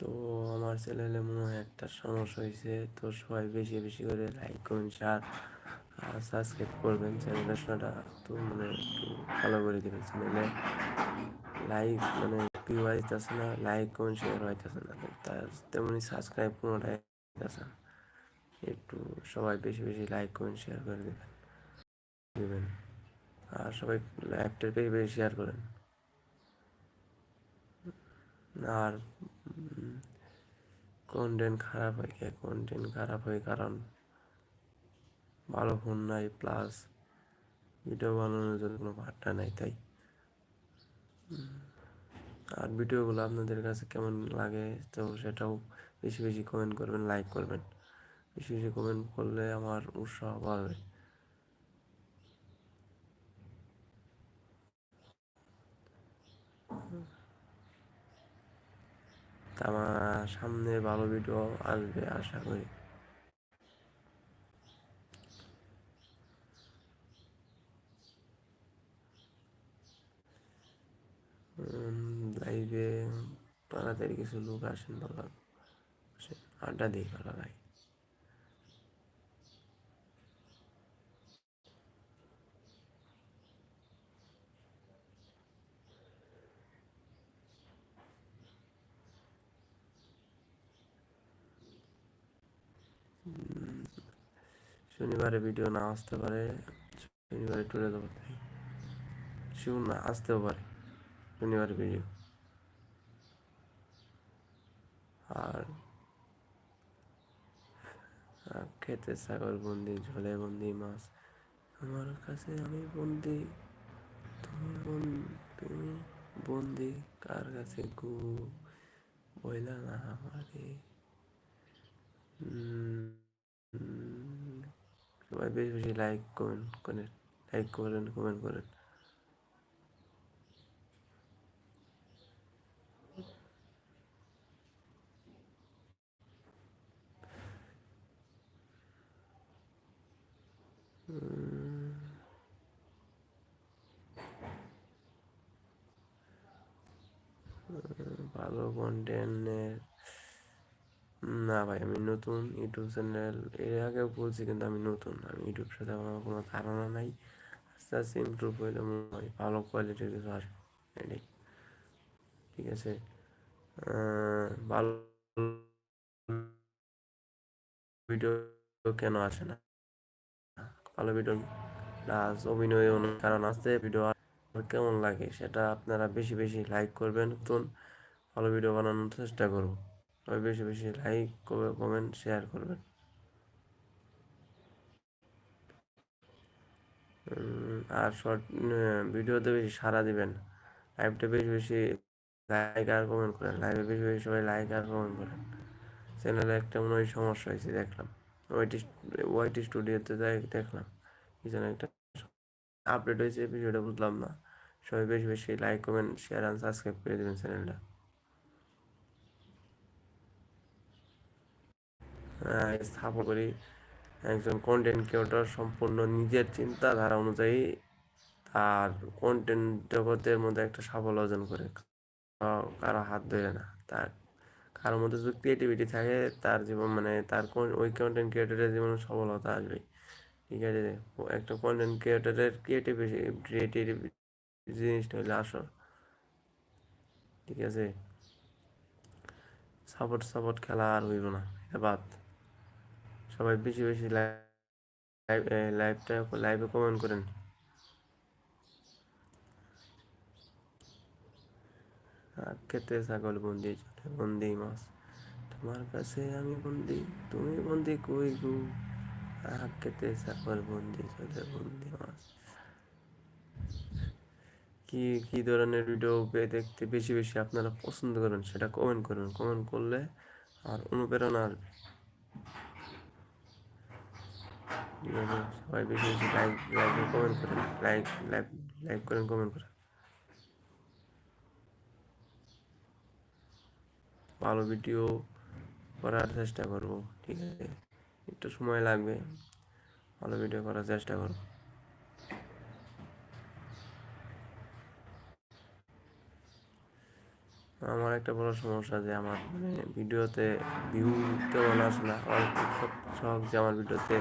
তো আমার চ্যানেলে মনে হয় একটা সমস্যা হয়েছে তো সবাই বেশি বেশি করে লাইক কমেন্ট শেয়ার আর সাবস্ক্রাইব করবেন চ্যানেলটা তো মানে একটু ভালো করে দেবেন চ্যানেলে লাইক মানে ভিউ হইতেছে না লাইক কমেন্ট শেয়ার হইতেছে না। তার তেমনি সাবস্ক্রাইব কোনোটাই হইতেছে না। একটু সবাই বেশি বেশি লাইক কমেন্ট শেয়ার করে দেবেন। দেবেন। আর সবাই লাইভটা বেশি বেশি শেয়ার করেন। আর কন্টেন্ট খারাপ হয় কে কন্টেন্ট খারাপ হয় কারণ ভালো ফোন নাই প্লাস ভিডিও বানানোর জন্য কোনো ভাট্টা নাই, তাই। আর ভিডিওগুলো আপনাদের কাছে কেমন লাগে, তো সেটাও বেশি বেশি কমেন্ট করবেন লাইক করবেন। বেশি বেশি কমেন্ট করলে আমার উৎসাহ আমার সামনে ভালো ভিডিও আসবে, আশা করি। লাইভে তাড়াতাড়ি কিছু লোক আসেন, ভালো আড্ডা দিই, ভালো লাগে। শনিবারে ভিডিও না আসতে পারে, শনিবারে টুরে তাই। শিউর না, আসতেও পারে, শনিবার ভিডিও আর খেতে সাগর বন্দি, ঝোলে বন্দি, মাছ। আমার কাছে আমি বন্দি, তুমি তুমি বন্দি, কার কাছে গু? বইলা না আমারে। সবাই বেশি বেশি লাইক কমেন্ট করেন লাইক করেন কমেন্ট করেন। ভালো কন্টেন্টের না ভাই, আমি নতুন ইউটিউব চ্যানেল, এর আগেও বলছি কিন্তু আমি নতুন। আমি ইউটিউব সাথে আমার কোনো ধারণা নাই। আস্তে আস্তে ইমপ্রুভ হইলে মনে হয় ভালো কোয়ালিটির কিছু আসবে। এটাই। ঠিক আছে? ভালো ভিডিও কেন আসে না? ভালো ভিডিও প্লাস অভিনয় কারণ আছে। ভিডিও কেমন লাগে সেটা আপনারা বেশি বেশি লাইক করবেন। নতুন ভালো ভিডিও বানানোর চেষ্টা করব। সবাই বেশি বেশি লাইক কমেন্ট শেয়ার করবেন। আর শর্ট ভিডিওতে বেশি সারা দিবেন লাইভটা বেশি বেশি লাইক আর কমেন্ট করেন। লাইভে বেশি বেশি সবাই লাইক আর কমেন্ট করেন। চ্যানেলে একটা মনে হয় সমস্যা হয়েছে, দেখলাম। ওয়াইটি ওয়াইটি স্টুডিওতে দেখলাম। কি যেন একটা আপডেট হয়েছে ভিডিওটা বুঝলাম না। সবাই বেশি বেশি like comment share and subscribe করে দেবেন চ্যানেলটা স্থাপন করি। একজন কন্টেন্ট ক্রিয়েটর সম্পূর্ণ নিজের চিন্তাধারা অনুযায়ী তার কন্টেন্ট জগতের মধ্যে একটা সাফল্য অর্জন করে। কারও হাত ধরে না, তার, কারোর মধ্যে যদি ক্রিয়েটিভিটি থাকে, তার জীবন মানে তার ওই কন্টেন্ট ক্রিয়েটরের জীবনে সফলতা আসবে ঠিক আছে? একটা কন্টেন্ট ক্রিয়েটরের ক্রিয়েটিভিটি ক্রিয়েটিভ জিনিসটা হলে আসো ঠিক আছে? সাপোর্ট সাপোর্ট খেলা আর হইব না, এটা বাদ। সবাই বেশি বেশি লাইভ লাইভটা লাইভে কমেন্ট করেন। খেতে ছাগল বন্দি চলে বন্দি মাছ। তোমার কাছে আমি বন্দি, তুমি বন্দি কই গু? খেতে ছাগল বন্দি চলে বন্দি মাছ। কি কি ধরনের ভিডিও দেখতে বেশি বেশি আপনারা পছন্দ করেন, সেটা কমেন্ট করুন। কমেন্ট করলে আর অনুপ্রেরণা আসবে। সবাই বেশি বেশি লাইক লাইক কমেন্ট করেন লাইক লাইক লাইক করেন কমেন্ট করেন ভালো ভিডিও করার চেষ্টা করব, ঠিক আছে? একটু সময় লাগবে। ভালো ভিডিও করার চেষ্টা করব। আমার একটা বড় সমস্যা যে আমার মানে ভিডিওতে ভিউ তেমন আসে না। আমার খুব শখ যে আমার ভিডিওতে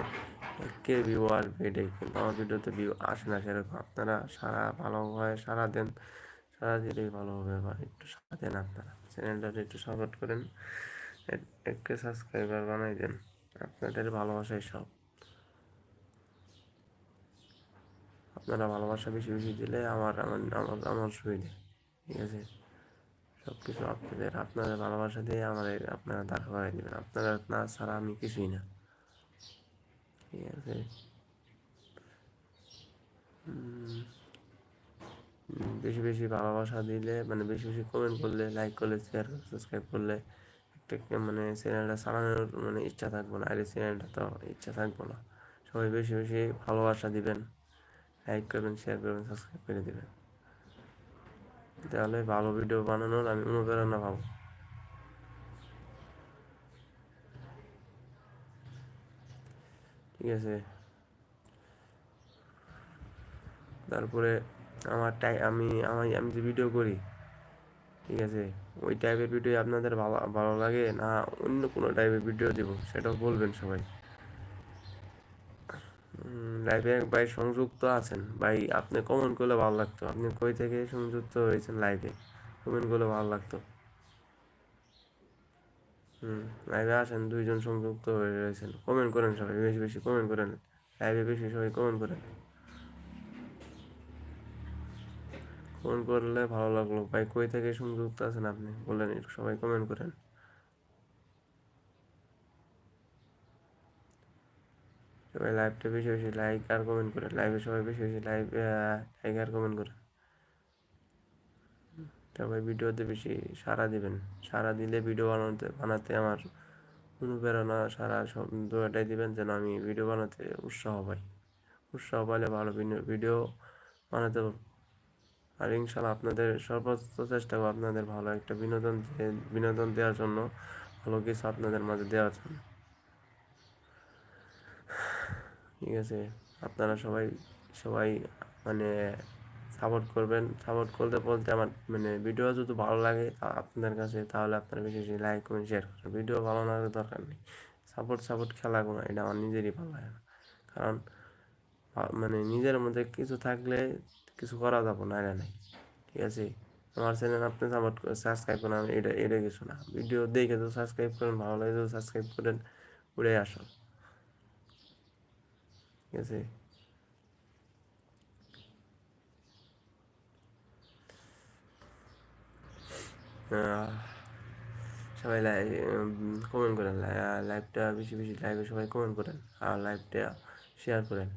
কে ভিউ আসবে এটাই কিন্তু আমার ভিডিওতে ভিউ আসে না সেরকম। আপনারা সারা ভালোভাবে সারা দেন, সারা দিলেই ভালো হবে বা একটু সারা দেন আপনারা। চ্যানেলটাতে একটু সাপোর্ট করেন, এক- একটু সাবস্ক্রাইবার বানাই দেন। আপনাদের ভালোবাসাই সব। আপনারা ভালোবাসা বেশি বেশি দিলে আমার আমার আমার সুবিধে। ঠিক আছে? সব কিছু আপনাদের আপনাদের ভালোবাসা দিয়ে আমার আপনারা দাঁড় করাই দেবেন। আপনারা না ছাড়া আমি কিছুই না। ঠিক আছে বেশি বেশি ভালোবাসা দিলে মানে বেশি বেশি কমেন্ট করলে লাইক করলে শেয়ার করলে সাবস্ক্রাইব করলে, একটা মানে চ্যানেলটা চালানোর মানে ইচ্ছা থাকব না। আর চ্যানেলটা তো ইচ্ছা থাকব না। সবাই বেশি বেশি ভালোবাসা দিবেন লাইক করবেন শেয়ার করবেন সাবস্ক্রাইব করে দেবেন। তাহলে ভালো ভিডিও বানানোর আমি অনুপ্রেরণা পাবো। ঠিক আছে? তারপরে আমার টাই আমি আমি আমি যে ভিডিও করি, ঠিক আছে? ওই টাইপের ভিডিও আপনাদের ভালো ভালো লাগে না অন্য কোনো টাইপের ভিডিও দেবো? সেটাও বলবেন সবাই। লাইভে ভাই সংযুক্ত আছেন। ভাই, আপনি কমেন্ট করলে ভালো লাগতো। আপনি কই থেকে সংযুক্ত হয়েছেন লাইভে কমেন্ট করলে ভালো লাগতো। হুম লাইভে আসেন দুইজন সংযুক্ত হয়ে রয়েছেন। কমেন্ট করেন সবাই, বেশি বেশি কমেন্ট করেন। লাইভে বেশি সবাই কমেন্ট করেন। কমেন্ট করলে ভালো লাগল। ভাই, কই থেকে সংযুক্ত আছেন আপনি? বলেন সবাই কমেন্ট করেন। সবাই লাইভটা বেশি বেশি লাইক আর কমেন্ট করেন। লাইভে সবাই বেশি বেশি লাইভ লাইক আর কমেন্ট করেন। সবাই ভিডিওতে বেশি সাড়া দিবেন। সাড়া দিলে ভিডিও বানাতে বানাতে আমার অনুপ্রেরণা সারা সব দুটাই দিবেন যেন আমি ভিডিও বানাতে উৎসাহ পাই। উৎসাহ পাইলে ভালো ভিডিও বানাতে আর ইনশাল্লাহ আপনাদের সর্বোচ্চ চেষ্টা করব আপনাদের ভালো একটা বিনোদন বিনোদন দেওয়ার জন্য ভালো কিছু আপনাদের মাঝে দেওয়ার জন্য। ঠিক আছে? আপনারা সবাই সবাই মানে সাপোর্ট করবেন সাপোর্ট করতে বলতে আমার মানে ভিডিও যদি ভালো লাগে আপনাদের কাছে, তাহলে আপনারা বেশি বেশি লাইক কমেন্ট শেয়ার করেন ভিডিও ভালো না হলে দরকার নেই। সাপোর্ট সাপোর্ট খেলা কোনো এটা আমার নিজেরই ভালো লাগে না। কারণ মানে নিজের মধ্যে কিছু থাকলে কিছু করা যাব না, এটা নাই। ঠিক আছে? আমার চ্যানেল আপনি সাপোর্ট সাবস্ক্রাইব করেন এটা এটা কিছু না। ভিডিও দেখে তো সাবস্ক্রাইব করেন, ভালো লাগে তো সাবস্ক্রাইব করেন, উড়ে আসো ঠিক আছে? সবাই লাইভ কমেন্ট করেন লাইভটা বেশি বেশি লাইভে সবাই কমেন্ট করেন, আর লাইভটা শেয়ার করেন।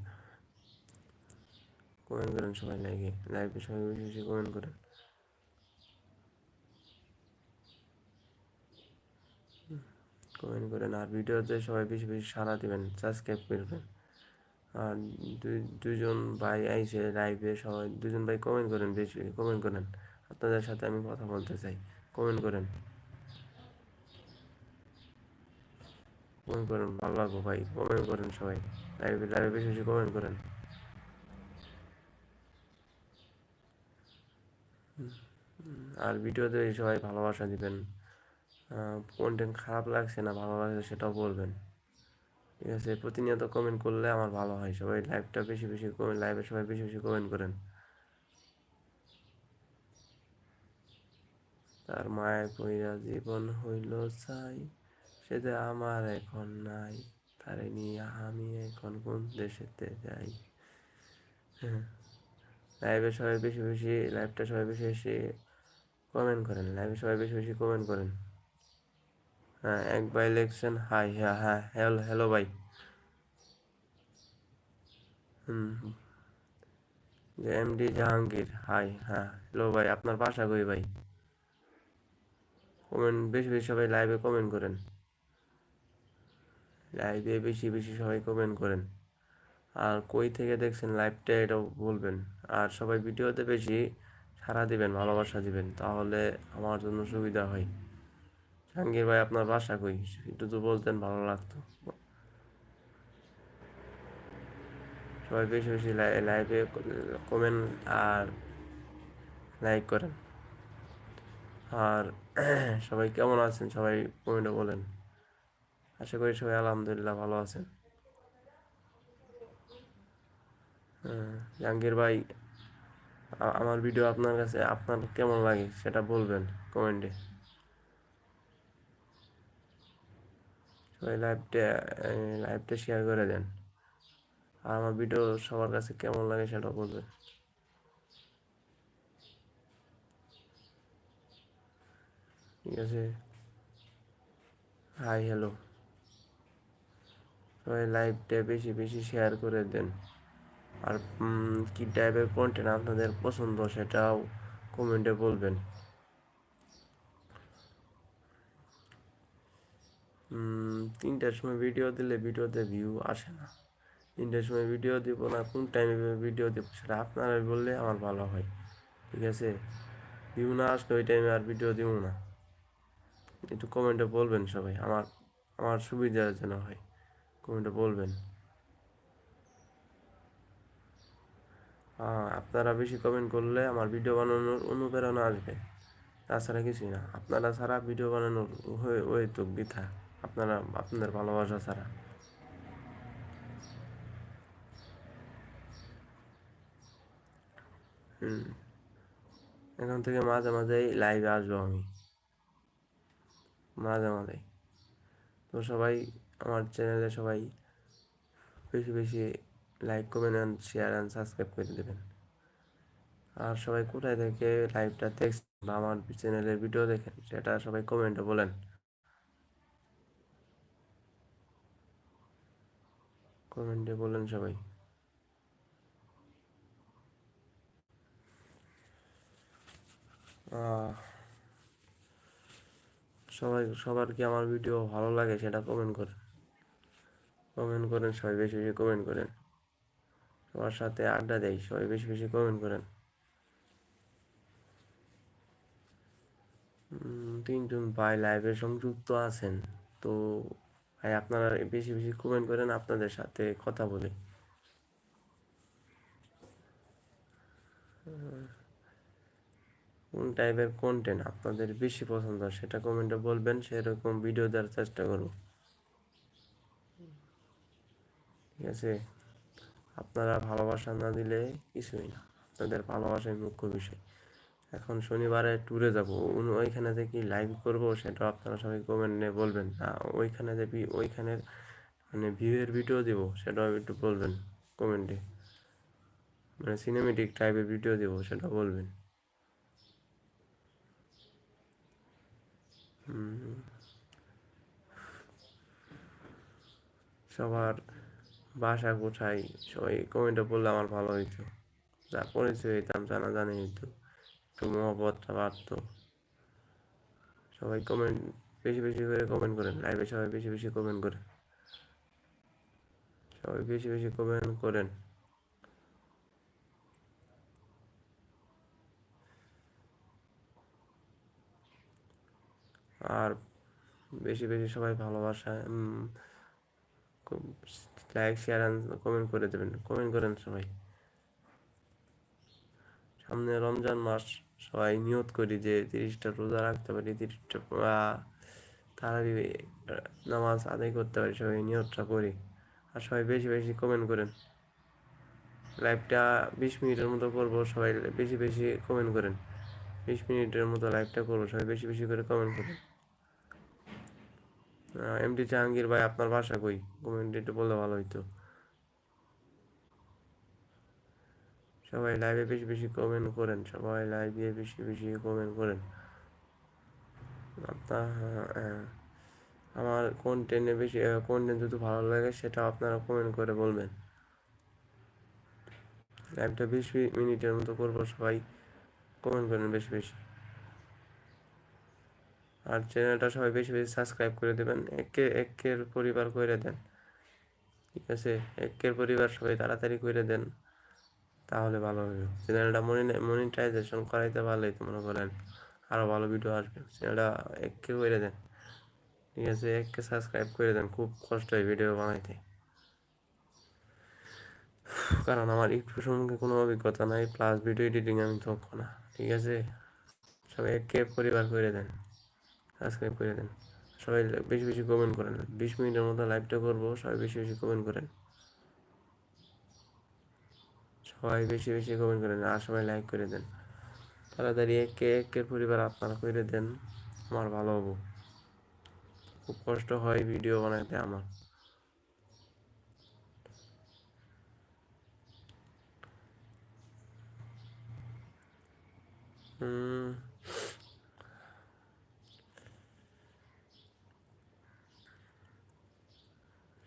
কমেন্ট করেন সবাই লাইভে লাইভে সবাই বেশি বেশি কমেন্ট করেন। কমেন্ট করেন, আর ভিডিওতে সবাই বেশি বেশি সাড়া দিবেন সাবস্ক্রাইব করবেন আর দুই দুজন ভাই আইসে লাইভে সবাই দুজন ভাই কমেন্ট করেন, বেশি কমেন্ট করেন। আপনাদের সাথে আমি কথা বলতে চাই। কমেন্ট করেন। কমেন্ট করেন, ভালো লাগবো ভাই। কমেন্ট করেন সবাই। লাইভে লাইভে বেশি বেশি কমেন্ট করেন। আর ভিডিওতে সবাই ভালোবাসা দিবেন। কন্টেন্ট খারাপ লাগছে না, ভালো লাগছে সেটাও বলবেন। ঠিক আছে, প্রতিনিয়ত কমেন্ট করলে আমার ভালো হয়। সবাই লাইভটা বেশি বেশি লাইভে সবাই বেশি বেশি কমেন্ট করেন। তার মায়ের পইরা জীবন হইল চাই। সেটা আমার এখন নাই, তারে নিয়ে আমি এখন কোন দেশেতে যাই? হ্যাঁ। লাইভে সবাই বেশি বেশি লাইভটা সবাই বেশি বেশি কমেন্ট করেন। লাইভে সবাই বেশি বেশি কমেন্ট করেন। হ্যাঁ এক বাই ইলেকশন হাই হ্যাঁ হ্যাঁ হ্যালো হ্যালো ভাই হুম। যে এমডি জাহাঙ্গীর হাই হ্যাঁ হ্যালো ভাই আপনার বাসা কই ভাই কমেন্ট, বেশি বেশি সবাই লাইভে কমেন্ট করেন। লাইভে বেশি বেশি সবাই কমেন্ট করেন। আর কই থেকে দেখছেন লাইভটা এটাও বলবেন। আর সবাই ভিডিওতে বেশি সাড়া দিবেন, ভালোবাসা দিবেন, তাহলে আমার জন্য সুবিধা হয়। জাহাঙ্গীর ভাই, আপনার বাসা কই? একটু তো বলতেন, ভালো লাগতো। সবাই বেশি বেশি লাইভে কমেন্ট আর লাইক করেন। আর সবাই কেমন আছেন? সবাই কমেন্টে বলেন। আশা করি সবাই আলহামদুলিল্লাহ ভালো আছেন। হ্যাঁ, জাহাঙ্গীর ভাই আমার ভিডিও আপনার কাছে আপনার কেমন লাগে সেটা বলবেন কমেন্টে। সবাই লাইভটা লাইভটা শেয়ার করে দেন। আর আমার ভিডিও সবার কাছে কেমন লাগে সেটা বলবেন। ঠিক আছে? হাই হ্যালো সবাই লাইভটা বেশি বেশি শেয়ার করে দেন। আর কি টাইপের কন্টেন্ট আপনাদের পছন্দ সেটাও কমেন্টে বলবেন। তিনটার সময় ভিডিও দিলে ভিডিওতে ভিউ আসে না। তিনটার সময় ভিডিও দিব না, কোন টাইমে ভিডিও দিব সেটা আপনারা বললে আমার ভালো হয়। ঠিক আছে? ভিউ না আসলে ওই টাইমে আর ভিডিও দিব না। একটু কমেন্টে বলবেন সবাই, আমার আমার সুবিধার যেন হয়। কমেন্টে বলবেন। আপনারা বেশি কমেন্ট করলে আমার ভিডিও বানানোর অনুপ্রেরণা আসবে। তাছাড়া কিছুই না, আপনারা ছাড়া ভিডিও বানানোর হয়ে, ওই তো বৃথা। আপনারা, আপনাদের ভালোবাসা ছাড়া। হুম, এখন থেকে মাঝে মাঝেই লাইভে আসব আমি। মাঝে মাঝে তো সবাই আমার চ্যানেলে সবাই বেশি বেশি like comment and share and subscribe করে দেবেন। আর সবাই কোথায় থেকে লাইভটা দেখছেন বা আমার চ্যানেলের ভিডিও দেখেন সেটা সবাই কমেন্টে বলেন। কমেন্টে বলেন সবাই। আহ, সবাই, সবার কি আমার ভিডিও ভালো লাগে সেটা কমেন্ট করেন। কমেন্ট করেন, সবাই বেশি বেশি কমেন্ট করেন। সবার সাথে আড্ডা দেয় সবাই বেশি বেশি কমেন্ট করেন। তিনজন ভাই লাইভে সংযুক্ত আছেন, তো ভাই আপনারা বেশি বেশি কমেন্ট করেন, আপনাদের সাথে কথা বলি। কোন টাইপের কন্টেন্ট আপনাদের বেশি পছন্দ সেটা কমেন্টে বলবেন, সেরকম ভিডিও দেওয়ার চেষ্টা করব। ঠিক আছে? আপনারা ভালোবাসা না দিলে কিছুই না। আপনাদের ভালোবাসাই মুখ্য বিষয়। এখন শনিবারে ট্যুরে যাব ওইখানে যে কি লাইভ করব সেটা আপনারা সবাই কমেন্টে বলবেন। না, ওইখানে যে ভি- ওইখানে মানে ভিউয়ের ভিডিও দেবো সেটাও একটু বলবেন কমেন্টে মানে সিনেমেটিক টাইপের ভিডিও দেবো সেটা বলবেন। সবার বাসা কোথায় সবাই কমেন্টে বললে আমার ভালো হইতো। যা পরিচয় হইতাম, জানা জানি হইতো। একটু মহব্বতটা বাড়তো। সবাই কমেন্ট বেশি বেশি করে কমেন্ট করেন। লাইভে সবাই বেশি বেশি কমেন্ট করেন সবাই বেশি বেশি কমেন্ট করেন। আর বেশি বেশি সবাই ভালোবাসা লাইক শেয়ার কমেন্ট করে দেবেন কমেন্ট করেন সবাই। সামনে রমজান মাস, সবাই নিয়ত করি যে তিরিশটা রোজা রাখতে পারি, তিরিশটা তাড়াতাড়ি নামাজ আদায় করতে পারি, সবাই নিয়তটা করি। আর সবাই বেশি বেশি কমেন্ট করেন। লাইভটা বিশ মিনিটের মতো করব, সবাই বেশি বেশি কমেন্ট করেন। বিশ মিনিটের মতো লাইভটা করব, সবাই বেশি বেশি করে কমেন্ট করেন। এমডি জাহাঙ্গীর ভাই আপনার বাসা কই? কমেন্ট একটু বললে ভালো হইতো। সবাই লাইভে বেশি বেশি কমেন্ট করেন সবাই লাইভে বেশি বেশি কমেন্ট করেন। আপনার হ্যাঁ, আমার কন্টেন্টে বেশি কন্টেন্ট যদি ভালো লাগে সেটা আপনারা কমেন্ট করে বলবেন। লাইভটা বিশ মিনিটের মতো করব সবাই কমেন্ট করেন বেশি বেশি। আর চ্যানেলটা সবাই বেশি বেশি সাবস্ক্রাইব করে দেবেন। একে, একের পরিবার করে দেন। ঠিক আছে? একের পরিবার সবাই তাড়াতাড়ি করে দেন, তাহলে ভালো হবে। চ্যানেলটা মনিটাইজেশন করাইতে পারলেই তো মনে করেন আরও ভালো ভিডিও আসবে। চ্যানেলটা একে করে দেন। ঠিক আছে? একে সাবস্ক্রাইব করে দেন, খুব কষ্ট হয় ভিডিও বানাইতে। কারণ আমার একটু সম্মুখে কোনো অভিজ্ঞতা নাই প্লাস ভিডিও এডিটিং আমি দক্ষ না। ঠিক আছে? সবাই একে পরিবার করে দেন। সাবস্ক্রাইব করে দেন। সবাই বেশি বেশি কমেন্ট করেন। বিশ মিনিটের মতো লাইভটা করব, সবাই বেশি বেশি কমেন্ট করেন। সবাই বেশি বেশি কমেন্ট করেন আর সবাই লাইক করে দেন। তাড়াতাড়ি একে একের পরিবার আপনারা করে দেন, আমার ভালো হব। খুব কষ্ট হয় ভিডিও বানাতে আমার। হুম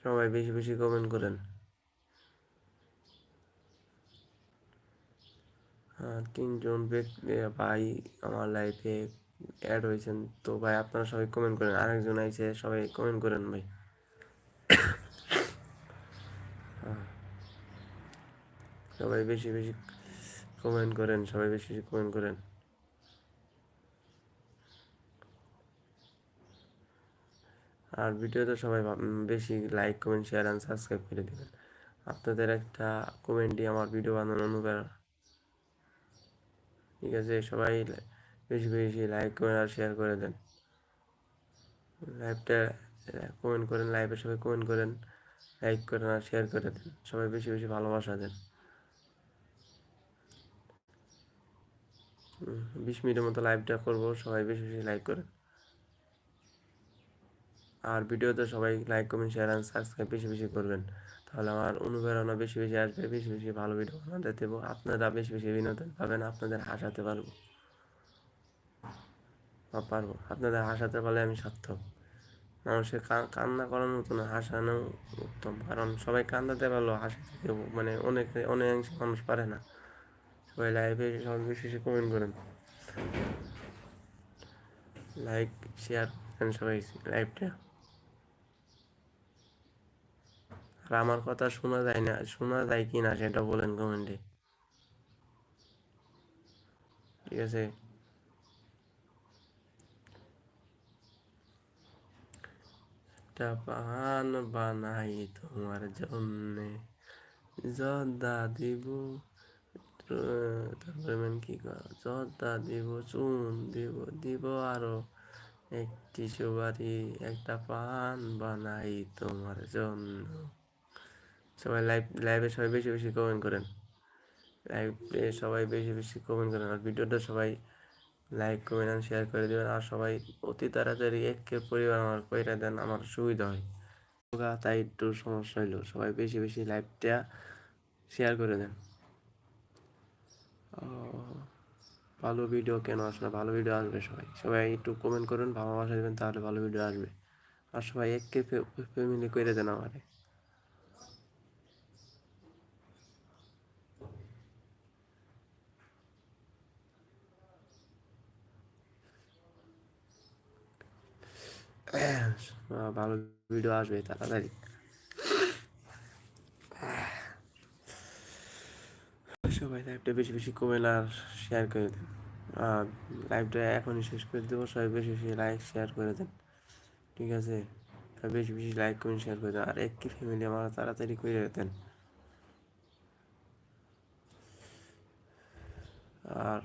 সবাই বেশি বেশি কমেন্ট করেন। তিনজন ব্যক্তি, ভাই আমার লাইফে অ্যাড হয়েছেন। তো ভাই, আপনারা সবাই কমেন্ট করেন। আরেকজন আইছে, সবাই কমেন্ট করেন ভাই। সবাই বেশি বেশি কমেন্ট করেন, সবাই বেশি বেশি কমেন্ট করেন। আর ভিডিওতে সবাই বেশি like comment share and subscribe করে দেবেন। আপনাদের একটা কমেন্টই আমার ভিডিও বানানোর অনুপ্রেরণা। ঠিক আছে, সবাই বেশি বেশি লাইক কমেন্ট আর শেয়ার করে দেন। লাইভটা কমেন্ট করেন লাইভে সবাই কমেন্ট করেন লাইক করেন আর শেয়ার করে দেন। সবাই বেশি বেশি ভালোবাসা দেন। বিশ মিনিটের মতো লাইভটা করব, সবাই বেশি বেশি লাইক করেন। আর ভিডিওতে সবাই like comment share and subscribe বেশি বেশি করবেন। তাহলে আমার অনুপ্রেরণা বেশি বেশি আসবে, বেশি বেশি ভালো ভিডিও বানাতে দেবো। আপনারা বেশি বেশি বিনোদন পাবেন, আপনাদের হাসাতে পারব। পারব। আপনাদের হাসাতে পারলে আমি সার্থক। মানুষের কান্না করানোর মতো না হাসানো উত্তম। কারণ সবাই কান্দাতে পারল হাসাতে থেকে মানে অনেক, অনেকাংশ মানুষ পারে না। সবাই লাইভে সবাই বেশি বেশি কমেন্ট করেন। লাইক শেয়ার করেন সবাই লাইভটা আর আমার কথা শোনা যায় না, শোনা যায় কি না সেটা বলেন কমেন্টে ঠিক আছে? একটা পান বানাই তোমার জন্যে, জর্দা দিব, তারপরে কি জর্দা দিব, চুন দিব দিব আরও একটি সুবারি একটা পান বানাই তোমার জন্য। সবাই লাইভ লাইভে সবাই বেশি বেশি কমেন্ট করেন। লাইভে সবাই বেশি বেশি কমেন্ট করেন আর ভিডিওটা সবাই লাইক কমেন্ট আর শেয়ার করে দেবেন। আর সবাই অতি তাড়াতাড়ি একে পরিবার আমার কইরা দেন, আমার সুবিধা হয়। তাই একটু সমস্যা হইল। সবাই বেশি বেশি লাইভটা শেয়ার করে দেন। ভালো ভিডিও কেন আসলে? ভালো ভিডিও আসবে সবাই। সবাই একটু কমেন্ট করুন, ভালোবাসা দেবেন, তাহলে ভালো ভিডিও আসবে। আর সবাই একে ফ্যামিলি করে দেন আমারে। ভালো ভিডিও আসবে তাড়াতাড়ি। সবাই লাইভটা বেশি বেশি কমেন্ট আর শেয়ার করে দেন। লাইভটা এখনই শেষ করে দেবো, সবাই বেশি বেশি লাইক শেয়ার করে দেন। ঠিক আছে? বেশি বেশি লাইক কমেন্ট শেয়ার করে দেন। আর একই ফ্যামিলি আমার তাড়াতাড়ি করে দেন। আর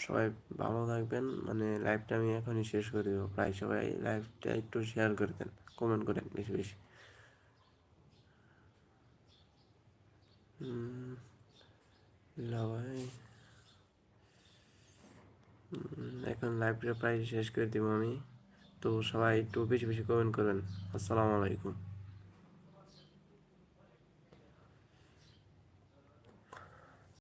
সবাই ভালো থাকবেন। মানে লাইভটা আমি এখনই শেষ করে দেবো। প্রায় সবাই লাইভটা একটু শেয়ার করে দেন কমেন্ট করেন বেশি বেশি। এখন লাইভটা প্রায় শেষ করে দেবো আমি। তো সবাই একটু বেশি বেশি কমেন্ট করবেন। আসসালামু আলাইকুম।